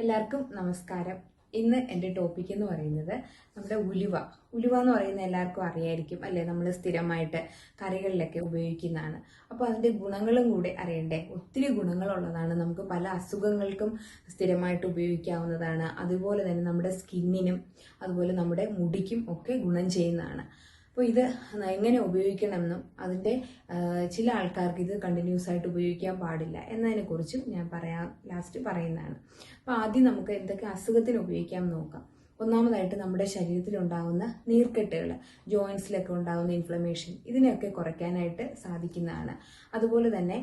എല്ലാവർക്കും നമസ്കാരം. ഇന്ന് എന്റെ ടോപ്പിക് എന്ന് പറയുന്നത് നമ്മുടെ ഉലുവ. ഉലുവ എന്ന് പറയുന്നത് എല്ലാവർക്കും അറിയായിരിക്കും അല്ലേ? നമ്മൾ സ്ഥിരമായിട്ട് കറികളിലൊക്കെ ഉപയോഗിക്കുന്നതാണ്. അപ്പോൾ അതിന്റെ ഗുണങ്ങളും കൂടെ അറിയണ്ടേ? ഒത്തിരി ഗുണങ്ങളുള്ളതാണ്. നമുക്ക് പല അസുഖങ്ങൾക്കും സ്ഥിരമായിട്ട് ഉപയോഗിക്കാവുന്നതാണ്. അതുപോലെ തന്നെ നമ്മുടെ സ്കിന്നിനും അതുപോലെ നമ്മുടെ മുടിക്കും ഒക്കെ ഗുണം ചെയ്യുന്നതാണ്. അപ്പോൾ ഇത് എങ്ങനെ ഉപയോഗിക്കണമെന്നും അതിന്റെ ചില ആൾക്കാർക്ക് ഇത് കണ്ടിന്യൂസ് ആയിട്ട് ഉപയോഗിക്കാൻ പാടില്ല എന്നതിനെക്കുറിച്ചും ഞാൻ പറയാ ലാസ്റ്റ് പറയുന്നതാണ്. അപ്പോൾ ആദ്യം നമുക്ക് എന്തൊക്കെ അസുഖത്തിന് ഉപയോഗിക്കാം നോക്കാം. ഒന്നാമതായിട്ട് നമ്മുടെ ശരീരത്തിലുണ്ടാകുന്ന നീർക്കെട്ടുകൾ ജോയിൻസിലൊക്കെ ഉണ്ടാകുന്ന ഇൻഫ്ലമേഷൻ ഇതിനെയൊക്കെ കുറയ്ക്കാനായിട്ട് സാധിക്കുന്നതാണ്. അതുപോലെ തന്നെ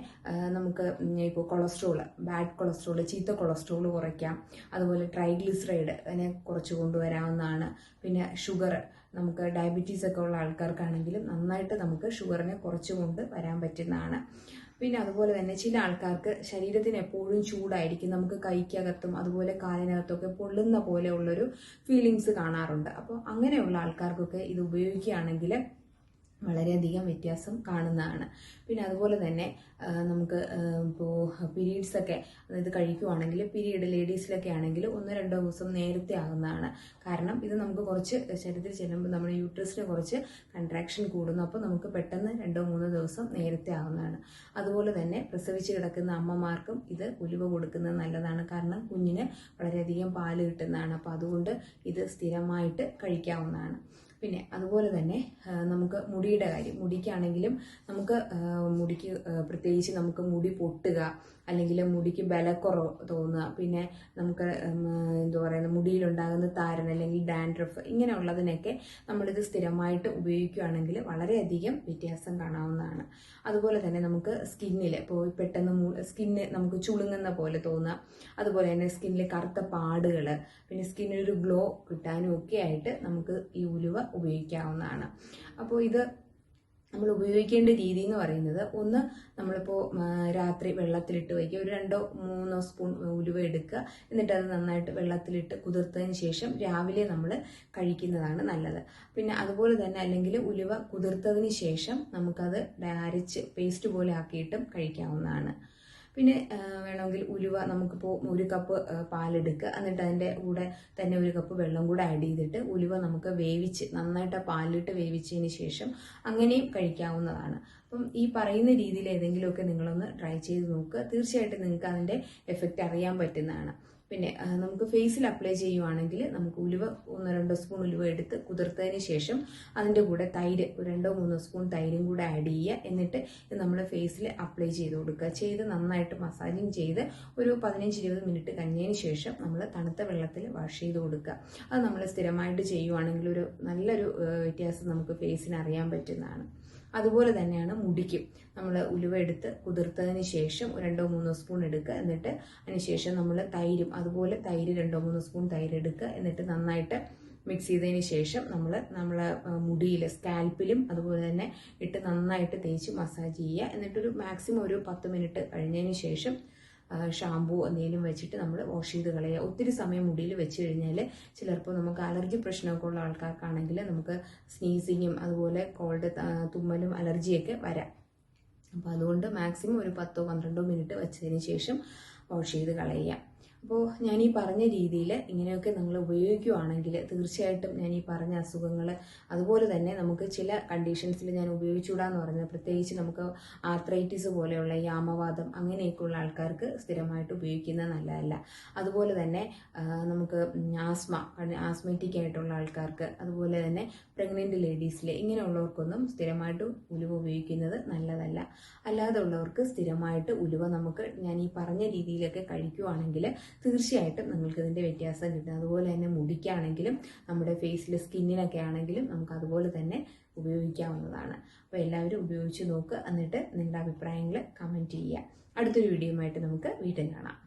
നമുക്ക് ഇപ്പോൾ കൊളസ്ട്രോൾ ബാഡ് കൊളസ്ട്രോൾ ചീത്ത കൊളസ്ട്രോൾ കുറയ്ക്കാം. അതുപോലെ ട്രൈഗ്ലിസറൈഡ് അതിനെ കുറച്ച് കൊണ്ടുവരാവുന്നതാണ്. പിന്നെ ഷുഗർ നമുക്ക് ഡയബറ്റീസ് ഒക്കെ ഉള്ള ആൾക്കാർക്കാണെങ്കിലും നന്നായിട്ട് നമുക്ക് ഷുഗറിനെ കുറച്ചുകൊണ്ട് വരാൻ പറ്റുന്നതാണ്. പിന്നെ അതുപോലെ തന്നെ ചില ആൾക്കാർക്ക് ശരീരത്തിന് എപ്പോഴും ചൂടായിരിക്കും. നമുക്ക് കൈക്കകത്തും അതുപോലെ കാലിനകത്തൊക്കെ പൊള്ളുന്ന പോലെയുള്ളൊരു ഫീലിങ്സ് കാണാറുണ്ട്. അപ്പോൾ അങ്ങനെയുള്ള ആൾക്കാർക്കൊക്കെ ഇത് ഉപയോഗിക്കുകയാണെങ്കിൽ വളരെയധികം വ്യത്യാസം കാണുന്നതാണ്. പിന്നെ അതുപോലെ തന്നെ നമുക്ക് ഇപ്പോൾ പീരീഡ്സ് ഒക്കെ അതായത് കഴിക്കുവാണെങ്കിൽ പീരീഡ് ലേഡീസിലൊക്കെ ആണെങ്കിൽ ഒന്ന് രണ്ടോ ദിവസം നേരത്തെ ആകുന്നതാണ് കാരണം ഇത് നമുക്ക് കുറച്ച് ശരീരത്തിൽ ചെല്ലുമ്പോൾ നമ്മുടെ യൂട്രസിന് കുറച്ച് കൺട്രാക്ഷൻ കൂടുന്നു. അപ്പോൾ നമുക്ക് പെട്ടെന്ന് രണ്ടോ മൂന്നോ ദിവസം നേരത്തെ ആകുന്നതാണ് അതുപോലെ തന്നെ പ്രസവിച്ച് കിടക്കുന്ന അമ്മമാർക്കും ഇത് ഉലുവ കൊടുക്കുന്നത് നല്ലതാണ്. കാരണം കുഞ്ഞിന് വളരെയധികം പാൽ കിട്ടുന്നതാണ്. അപ്പോൾ അതുകൊണ്ട് ഇത് സ്ഥിരമായിട്ട് കഴിക്കാവുന്നതാണ്. പിന്നെ അതുപോലെ തന്നെ നമുക്ക് മുടിയുടെ കാര്യം മുടിക്കാണെങ്കിലും നമുക്ക് മുടിക്ക് പ്രത്യേകിച്ച് നമുക്ക് മുടി പൊട്ടുക അല്ലെങ്കിൽ മുടിക്ക് ബലക്കുറവ് തോന്നുക. പിന്നെ നമുക്ക് എന്താ പറയുക മുടിയിലുണ്ടാകുന്ന താരൻ അല്ലെങ്കിൽ ഡാൻഡ്രഫ് ഇങ്ങനെയുള്ളതിനൊക്കെ നമ്മളിത് സ്ഥിരമായിട്ട് ഉപയോഗിക്കുകയാണെങ്കിൽ വളരെയധികം വ്യത്യാസം കാണാവുന്നതാണ്. അതുപോലെ തന്നെ നമുക്ക് സ്കിന്നിൽ ഇപ്പോൾ പെട്ടെന്ന് സ്കിന്ന് നമുക്ക് ചുളുങ്ങുന്ന പോലെ തോന്നുക. അതുപോലെ തന്നെ സ്കിന്നിൽ കറുത്ത പാടുകൾ പിന്നെ സ്കിന്നിനൊരു ഗ്ലോ കിട്ടാനും ഒക്കെ ആയിട്ട് നമുക്ക് ഈ ഉലുവ ഉപയോഗിക്കാവുന്നതാണ്. അപ്പോൾ ഇത് നമ്മൾ ഉപയോഗിക്കേണ്ട രീതി എന്ന് പറയുന്നത് ഒന്ന് നമ്മളിപ്പോൾ രാത്രി വെള്ളത്തിലിട്ട് വയ്ക്കുക. ഒരു രണ്ടോ മൂന്നോ സ്പൂൺ ഉലുവ എടുക്കുക. എന്നിട്ട് അത് നന്നായിട്ട് വെള്ളത്തിലിട്ട് കുതിർത്തതിന് ശേഷം രാവിലെ നമ്മൾ കഴിക്കുന്നതാണ് നല്ലത്. പിന്നെ അതുപോലെ തന്നെ അല്ലെങ്കിൽ ഉലുവ കുതിർത്തതിന് ശേഷം നമുക്കത് അരച്ച് പേസ്റ്റ് പോലെ ആക്കിയിട്ടും കഴിക്കാവുന്നതാണ്. പിന്നെ വേണമെങ്കിൽ ഉലുവ നമുക്കിപ്പോൾ ഒരു കപ്പ് പാലെടുക്കുക. എന്നിട്ട് അതിന്റെ കൂടെ തന്നെ ഒരു കപ്പ് വെള്ളം കൂടെ ആഡ് ചെയ്തിട്ട് ഉലുവ നമുക്ക് വേവിച്ച് നന്നായിട്ട് പാലിട്ട് വേവിച്ചതിന് ശേഷം അങ്ങനെയും കഴിക്കാവുന്നതാണ്. അപ്പം ഈ പറയുന്ന രീതിയിൽ ഏതെങ്കിലുമൊക്കെ നിങ്ങളൊന്ന് ട്രൈ ചെയ്ത് നോക്കുക. തീർച്ചയായിട്ടും നിങ്ങൾക്ക് അതിന്റെ എഫക്റ്റ് അറിയാൻ പറ്റുന്നതാണ്. പിന്നെ നമുക്ക് ഫേസിൽ അപ്ലൈ ചെയ്യുവാണെങ്കിൽ നമുക്ക് ഉലുവ ഒന്ന് രണ്ടോ സ്പൂൺ ഉലുവ എടുത്ത് കുതിർത്തതിന് ശേഷം അതിന്റെ കൂടെ തൈര് രണ്ടോ മൂന്നോ സ്പൂൺ തൈരും കൂടെ ആഡ് ചെയ്യുക. എന്നിട്ട് ഇത് നമ്മൾ ഫേസിൽ അപ്ലൈ ചെയ്ത് കൊടുക്കുക. ചെയ്ത് നന്നായിട്ട് മസാജിങ് ചെയ്ത് ഒരു പതിനഞ്ച് ഇരുപത് മിനിറ്റ് കഴിഞ്ഞതിന് ശേഷം നമ്മൾ തണുത്ത വെള്ളത്തിൽ വാഷ് ചെയ്ത് കൊടുക്കുക. അത് നമ്മൾ സ്ഥിരമായിട്ട് ചെയ്യുവാണെങ്കിൽ ഒരു നല്ലൊരു വ്യത്യാസം നമുക്ക് ഫേസിന് അറിയാൻ പറ്റുന്നതാണ്. അതുപോലെ തന്നെയാണ് മുടിക്കും. നമ്മൾ ഉലുവ എടുത്ത് കുതിർത്തതിന് ശേഷം രണ്ടോ മൂന്നോ സ്പൂൺ എടുക്കുക. എന്നിട്ട് അതിനുശേഷം നമ്മൾ തൈരും അതുപോലെ തൈര് രണ്ടോ മൂന്നോ സ്പൂൺ തൈര് എടുക്കുക. എന്നിട്ട് നന്നായിട്ട് മിക്സ് ചെയ്തതിന് ശേഷം നമ്മൾ നമ്മളെ മുടിയിൽ സ്കാൽപ്പിലും അതുപോലെ തന്നെ ഇട്ട് നന്നായിട്ട് തേച്ച് മസാജ് ചെയ്യുക. എന്നിട്ടൊരു മാക്സിമം ഒരു പത്ത് മിനിറ്റ് കഴിഞ്ഞതിന് ശേഷം ഷാമ്പൂ എന്തെങ്കിലും വെച്ചിട്ട് നമ്മൾ വാഷ് ചെയ്ത് കളയുക. ഒത്തിരി സമയം മുടിയിൽ വെച്ച് കഴിഞ്ഞാൽ ചിലപ്പോൾ നമുക്ക് അലർജി പ്രശ്നമൊക്കെ ഉള്ള ആൾക്കാർക്കാണെങ്കിൽ നമുക്ക് സ്നീസിങ്ങും അതുപോലെ കോൾഡ് തുമ്മലും അലർജിയൊക്കെ വരാം. അപ്പോൾ അതുകൊണ്ട് മാക്സിമം ഒരു പത്തോ പന്ത്രണ്ടോ മിനിറ്റ് വെച്ചതിന് ശേഷം വാഷ് ചെയ്ത് കളയുക. അപ്പോൾ ഞാൻ ഈ പറഞ്ഞ രീതിയിൽ ഇങ്ങനെയൊക്കെ നിങ്ങൾ ഉപയോഗിക്കുകയാണെങ്കിൽ തീർച്ചയായിട്ടും ഞാൻ ഈ പറഞ്ഞ അസുഖങ്ങൾ അതുപോലെ തന്നെ നമുക്ക് ചില കണ്ടീഷൻസിൽ ഞാൻ ഉപയോഗിച്ചുകൂടാന്ന് പറഞ്ഞത് പ്രത്യേകിച്ച് നമുക്ക് ആർത്രൈറ്റിസ് പോലെയുള്ള യാമവാദം അങ്ങനെയൊക്കെയുള്ള ആൾക്കാർക്ക് സ്ഥിരമായിട്ട് ഉപയോഗിക്കുന്നത് നല്ലതല്ല. അതുപോലെ തന്നെ നമുക്ക് ആസ്മ ആസ്മറ്റിക് ആയിട്ടുള്ള ആൾക്കാർക്ക് അതുപോലെ തന്നെ പ്രഗ്നന്റ് ലേഡീസിൽ ഇങ്ങനെയുള്ളവർക്കൊന്നും സ്ഥിരമായിട്ട് ഉലുവ ഉപയോഗിക്കുന്നത് നല്ലതല്ല. അല്ലാതെ ഉള്ളവർക്ക് സ്ഥിരമായിട്ട് ഉലുവ നമുക്ക് ഞാൻ ഈ പറഞ്ഞ രീതിയിലൊക്കെ കഴിക്കുവാണെങ്കിൽ തീർച്ചയായിട്ടും നിങ്ങൾക്ക് ഇതിന്റെ വ്യത്യാസം കിട്ടും. അതുപോലെ തന്നെ മുടിക്കാണെങ്കിലും നമ്മുടെ ഫേസിൽ സ്കിന്നിനൊക്കെ ആണെങ്കിലും നമുക്ക് അതുപോലെ തന്നെ ഉപയോഗിക്കാവുന്നതാണ്. അപ്പോൾ എല്ലാവരും ഉപയോഗിച്ച് നോക്കുക എന്നിട്ട് നിങ്ങളുടെ അഭിപ്രായങ്ങൾ കമന്റ് ചെയ്യുക. അടുത്തൊരു ആയിട്ട് നമുക്ക് വീണ്ടും കാണാം.